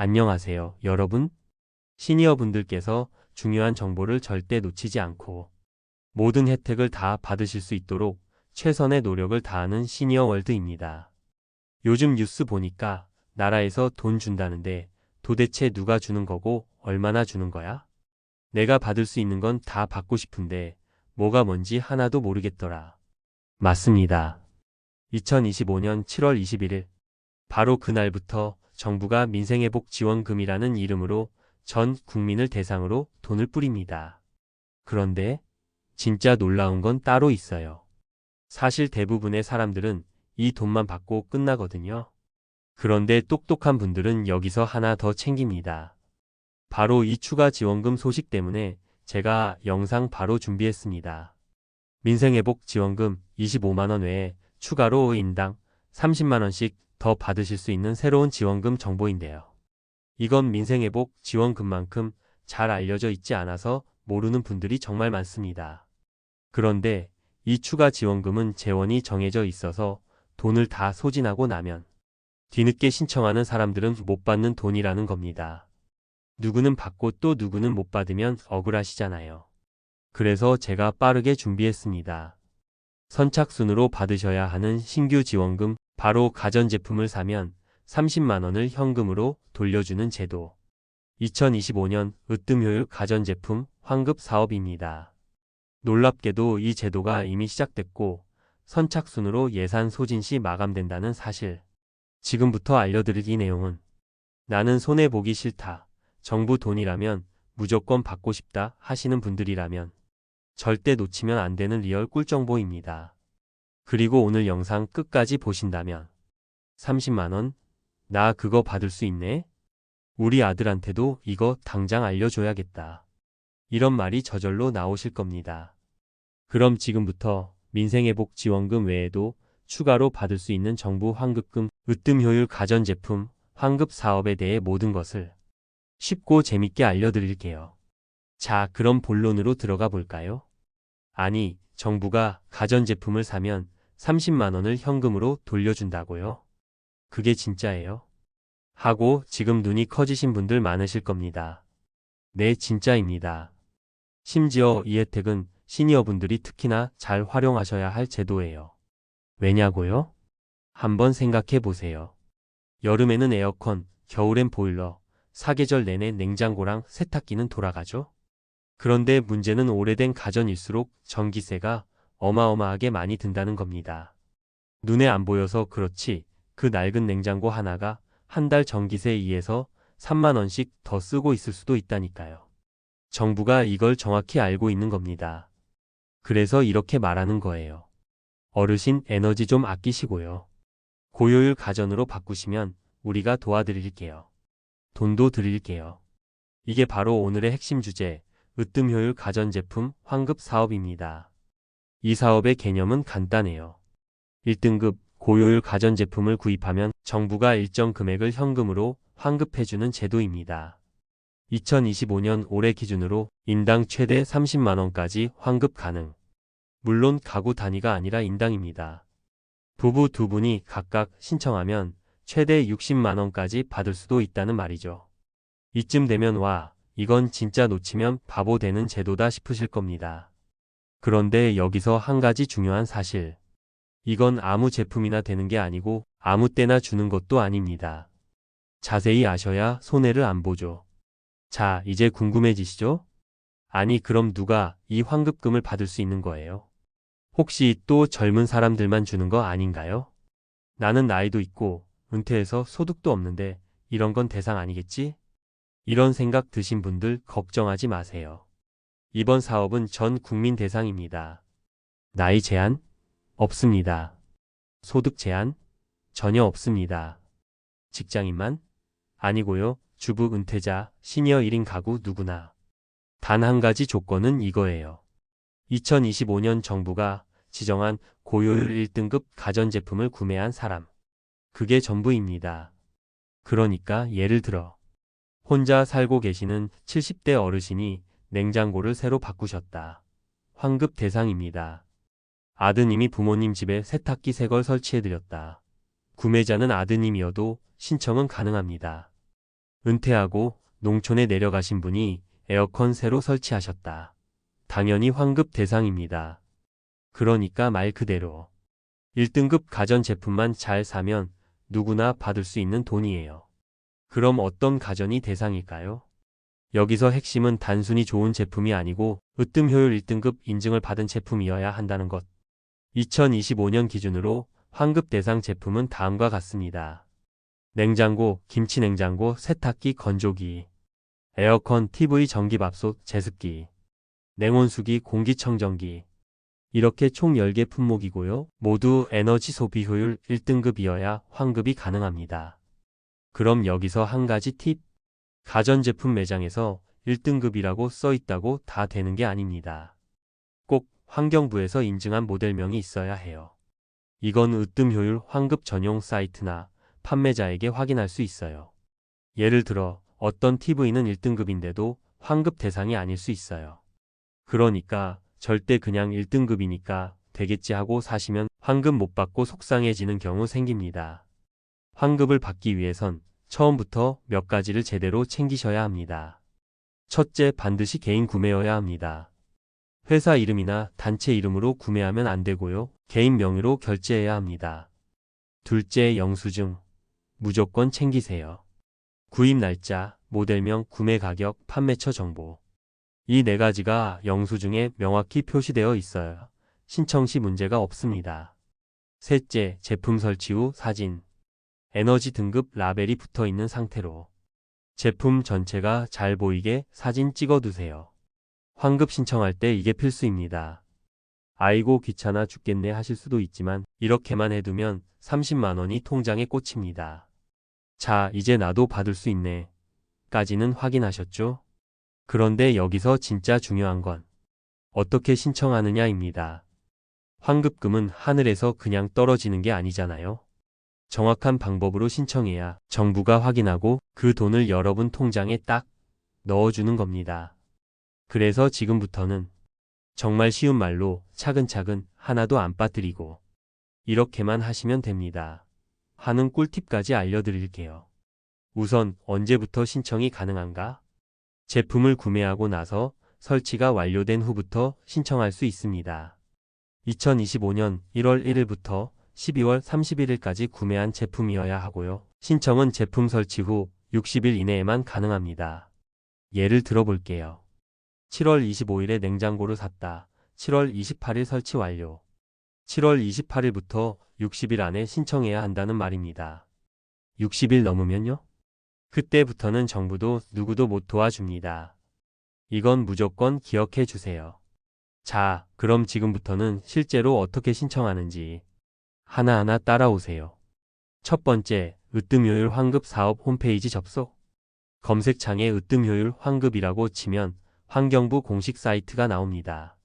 안녕하세요, 여러분. 시니어분들께서 중요한 정보를 절대 놓치지 않고 모든 혜택을 다 받으실 수 있도록 최선의 노력을 다하는 시니어 월드입니다. 요즘 뉴스 보니까 나라에서 돈 준다는데 도대체 누가 주는 거고 얼마나 주는 거야? 내가 받을 수 있는 건 다 받고 싶은데 뭐가 뭔지 하나도 모르겠더라. 맞습니다. 2025년 7월 21일 바로 그날부터 정부가 민생회복 지원금이라는 이름으로 전 국민을 대상으로 돈을 뿌립니다. 그런데 진짜 놀라운 건 따로 있어요. 사실 대부분의 사람들은 이 돈만 받고 끝나거든요. 그런데 똑똑한 분들은 여기서 하나 더 챙깁니다. 바로 이 추가 지원금 소식 때문에 제가 영상 바로 준비했습니다. 민생회복 지원금 25만원 외에 추가로 인당 30만원씩 더 받으실 수 있는 새로운 지원금 정보인데요. 이건 민생회복 지원금만큼 잘 알려져 있지 않아서 모르는 분들이 정말 많습니다. 그런데 이 추가 지원금은 재원이 정해져 있어서 돈을 다 소진하고 나면 뒤늦게 신청하는 사람들은 못 받는 돈이라는 겁니다. 누구는 받고 또 누구는 못 받으면 억울하시잖아요. 그래서 제가 빠르게 준비했습니다. 선착순으로 받으셔야 하는 신규 지원금 바로 가전제품을 사면 30만원을 현금으로 돌려주는 제도. 2025년 으뜸효율 가전제품 환급 사업입니다. 놀랍게도 이 제도가 이미 시작됐고 선착순으로 예산 소진 시 마감된다는 사실. 지금부터 알려드릴 이 내용은 나는 손해보기 싫다. 정부 돈이라면 무조건 받고 싶다 하시는 분들이라면 절대 놓치면 안 되는 리얼 꿀정보입니다. 그리고 오늘 영상 끝까지 보신다면 30만원? 나 그거 받을 수 있네? 우리 아들한테도 이거 당장 알려줘야겠다. 이런 말이 저절로 나오실 겁니다. 그럼 지금부터 민생회복 지원금 외에도 추가로 받을 수 있는 정부 환급금, 으뜸효율 가전제품, 환급 사업에 대해 모든 것을 쉽고 재밌게 알려드릴게요. 자, 그럼 본론으로 들어가 볼까요? 아니, 정부가 가전제품을 사면 30만원을 현금으로 돌려준다고요? 그게 진짜예요? 하고 지금 눈이 커지신 분들 많으실 겁니다. 네, 진짜입니다. 심지어 이 혜택은 시니어분들이 특히나 잘 활용하셔야 할 제도예요. 왜냐고요? 한번 생각해 보세요. 여름에는 에어컨, 겨울엔 보일러, 사계절 내내 냉장고랑 세탁기는 돌아가죠? 그런데 문제는 오래된 가전일수록 전기세가 어마어마하게 많이 든다는 겁니다. 눈에 안 보여서 그렇지 그 낡은 냉장고 하나가 한 달 전기세 2에서 3만원씩 더 쓰고 있을 수도 있다니까요. 정부가 이걸 정확히 알고 있는 겁니다. 그래서 이렇게 말하는 거예요. 어르신 에너지 좀 아끼시고요. 고효율 가전으로 바꾸시면 우리가 도와드릴게요. 돈도 드릴게요. 이게 바로 오늘의 핵심 주제, 으뜸효율 가전제품 환급 사업입니다. 이 사업의 개념은 간단해요. 1등급 고효율 가전제품을 구입하면 정부가 일정 금액을 현금으로 환급해주는 제도입니다. 2025년 올해 기준으로 인당 최대 30만원까지 환급 가능. 물론 가구 단위가 아니라 인당입니다. 부부 두 분이 각각 신청하면 최대 60만원까지 받을 수도 있다는 말이죠. 이쯤 되면 와, 이건 진짜 놓치면 바보 되는 제도다 싶으실 겁니다. 그런데 여기서 한 가지 중요한 사실. 이건 아무 제품이나 되는 게 아니고 아무 때나 주는 것도 아닙니다. 자세히 아셔야 손해를 안 보죠. 자, 이제 궁금해지시죠? 아니, 그럼 누가 이 환급금을 받을 수 있는 거예요? 혹시 또 젊은 사람들만 주는 거 아닌가요? 나는 나이도 있고 은퇴해서 소득도 없는데 이런 건 대상 아니겠지? 이런 생각 드신 분들 걱정하지 마세요. 이번 사업은 전 국민 대상입니다. 나이 제한? 없습니다. 소득 제한? 전혀 없습니다. 직장인만? 아니고요. 주부 은퇴자, 시니어 1인 가구 누구나. 단 한 가지 조건은 이거예요. 2025년 정부가 지정한 고효율 1등급 가전제품을 구매한 사람. 그게 전부입니다. 그러니까 예를 들어 혼자 살고 계시는 70대 어르신이 냉장고를 새로 바꾸셨다. 환급 대상입니다. 아드님이 부모님 집에 세탁기 새 걸 설치해드렸다. 구매자는 아드님이어도 신청은 가능합니다. 은퇴하고 농촌에 내려가신 분이 에어컨 새로 설치하셨다. 당연히 환급 대상입니다. 그러니까 말 그대로 1등급 가전 제품만 잘 사면 누구나 받을 수 있는 돈이에요. 그럼 어떤 가전이 대상일까요? 여기서 핵심은 단순히 좋은 제품이 아니고 으뜸 효율 1등급 인증을 받은 제품이어야 한다는 것. 2025년 기준으로 환급 대상 제품은 다음과 같습니다. 냉장고, 김치 냉장고, 세탁기, 건조기, 에어컨, TV, 전기밥솥, 제습기, 냉온수기, 공기청정기. 이렇게 총 10개 품목이고요. 모두 에너지 소비 효율 1등급이어야 환급이 가능합니다. 그럼 여기서 한 가지 팁. 가전제품 매장에서 1등급이라고 써 있다고 다 되는 게 아닙니다. 꼭 환경부에서 인증한 모델명이 있어야 해요. 이건 으뜸 효율 환급 전용 사이트나 판매자에게 확인할 수 있어요. 예를 들어 어떤 TV는 1등급인데도 환급 대상이 아닐 수 있어요. 그러니까 절대 그냥 1등급이니까 되겠지 하고 사시면 환급 못 받고 속상해지는 경우 생깁니다. 환급을 받기 위해선 처음부터 몇 가지를 제대로 챙기셔야 합니다. 첫째, 반드시 개인 구매여야 합니다. 회사 이름이나 단체 이름으로 구매하면 안 되고요. 개인 명의로 결제해야 합니다. 둘째, 영수증. 무조건 챙기세요. 구입 날짜, 모델명, 구매 가격, 판매처 정보. 이 네 가지가 영수증에 명확히 표시되어 있어요. 신청 시 문제가 없습니다. 셋째, 제품 설치 후 사진. 에너지 등급 라벨이 붙어 있는 상태로 제품 전체가 잘 보이게 사진 찍어 두세요. 환급 신청할 때 이게 필수입니다. 아이고 귀찮아 죽겠네 하실 수도 있지만 이렇게만 해두면 30만 원이 통장에 꽂힙니다. 자, 이제 나도 받을 수 있네. 까지는 확인하셨죠? 그런데 여기서 진짜 중요한 건 어떻게 신청하느냐입니다. 환급금은 하늘에서 그냥 떨어지는 게 아니잖아요. 정확한 방법으로 신청해야 정부가 확인하고 그 돈을 여러분 통장에 딱 넣어주는 겁니다. 그래서 지금부터는 정말 쉬운 말로 차근차근 하나도 안 빠뜨리고 이렇게만 하시면 됩니다. 하는 꿀팁까지 알려드릴게요. 우선 언제부터 신청이 가능한가? 제품을 구매하고 나서 설치가 완료된 후부터 신청할 수 있습니다. 2025년 1월 1일부터 12월 31일까지 구매한 제품이어야 하고요. 신청은 제품 설치 후 60일 이내에만 가능합니다. 예를 들어 볼게요. 7월 25일에 냉장고를 샀다. 7월 28일 설치 완료. 7월 28일부터 60일 안에 신청해야 한다는 말입니다. 60일 넘으면요? 그때부터는 정부도 누구도 못 도와줍니다. 이건 무조건 기억해 주세요. 자, 그럼 지금부터는 실제로 어떻게 신청하는지 하나하나 따라오세요. 첫 번째, 으뜸효율 환급 사업 홈페이지 접속. 검색창에 으뜸효율 환급이라고 치면 환경부 공식 사이트가 나옵니다.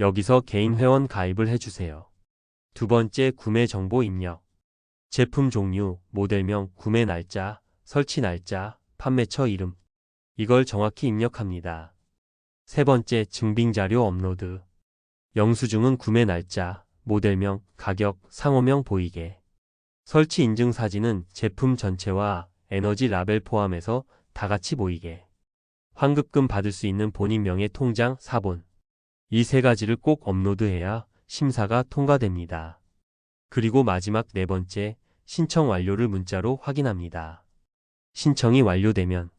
여기서 개인 회원 가입을 해주세요. 두 번째, 구매 정보 입력. 제품 종류, 모델명, 구매 날짜, 설치 날짜, 판매처 이름. 이걸 정확히 입력합니다. 세 번째, 증빙 자료 업로드. 영수증은 구매 날짜, 모델명, 가격, 상호명 보이게. 설치 인증 사진은 제품 전체와 에너지 라벨 포함해서 다 같이 보이게. 환급금 받을 수 있는 본인 명의 통장 사본. 이 세 가지를 꼭 업로드해야 심사가 통과됩니다. 그리고 마지막 네 번째, 신청 완료를 문자로 확인합니다. 신청이 완료되면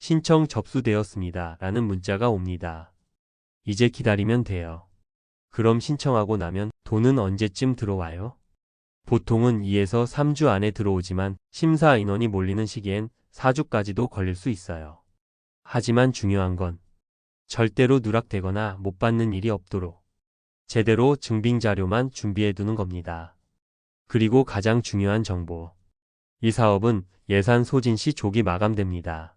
신청 접수되었습니다. 라는 문자가 옵니다. 이제 기다리면 돼요. 그럼 신청하고 나면 돈은 언제쯤 들어와요? 보통은 2에서 3주 안에 들어오지만 심사 인원이 몰리는 시기엔 4주까지도 걸릴 수 있어요. 하지만 중요한 건 절대로 누락되거나 못 받는 일이 없도록 제대로 증빙 자료만 준비해 두는 겁니다. 그리고 가장 중요한 정보. 이 사업은 예산 소진 시 조기 마감됩니다.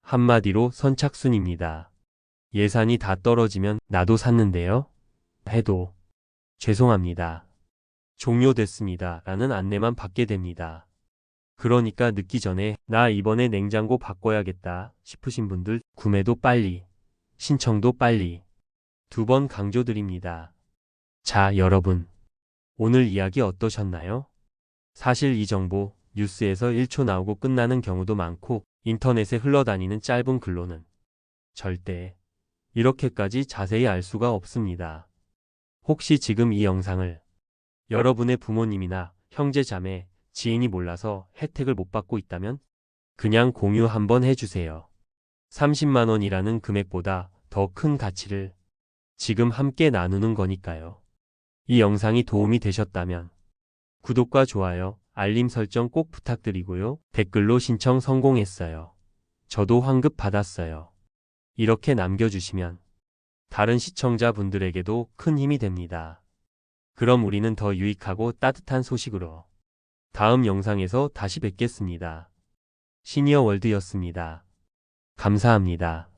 한마디로 선착순입니다. 예산이 다 떨어지면 나도 샀는데요. 해도 죄송합니다. 종료됐습니다. 라는 안내만 받게 됩니다. 그러니까 늦기 전에 나 이번에 냉장고 바꿔야겠다 싶으신 분들 구매도 빨리, 신청도 빨리. 두 번 강조드립니다. 자, 여러분. 오늘 이야기 어떠셨나요? 사실 이 정보 뉴스에서 1초 나오고 끝나는 경우도 많고 인터넷에 흘러다니는 짧은 글로는 절대 이렇게까지 자세히 알 수가 없습니다. 혹시 지금 이 영상을 여러분의 부모님이나 형제 자매, 지인이 몰라서 혜택을 못 받고 있다면 그냥 공유 한번 해주세요. 30만 원이라는 금액보다 더 큰 가치를 지금 함께 나누는 거니까요. 이 영상이 도움이 되셨다면 구독과 좋아요, 알림 설정 꼭 부탁드리고요. 댓글로 신청 성공했어요. 저도 환급 받았어요. 이렇게 남겨주시면 다른 시청자분들에게도 큰 힘이 됩니다. 그럼 우리는 더 유익하고 따뜻한 소식으로 다음 영상에서 다시 뵙겠습니다. 시니어 월드였습니다. 감사합니다.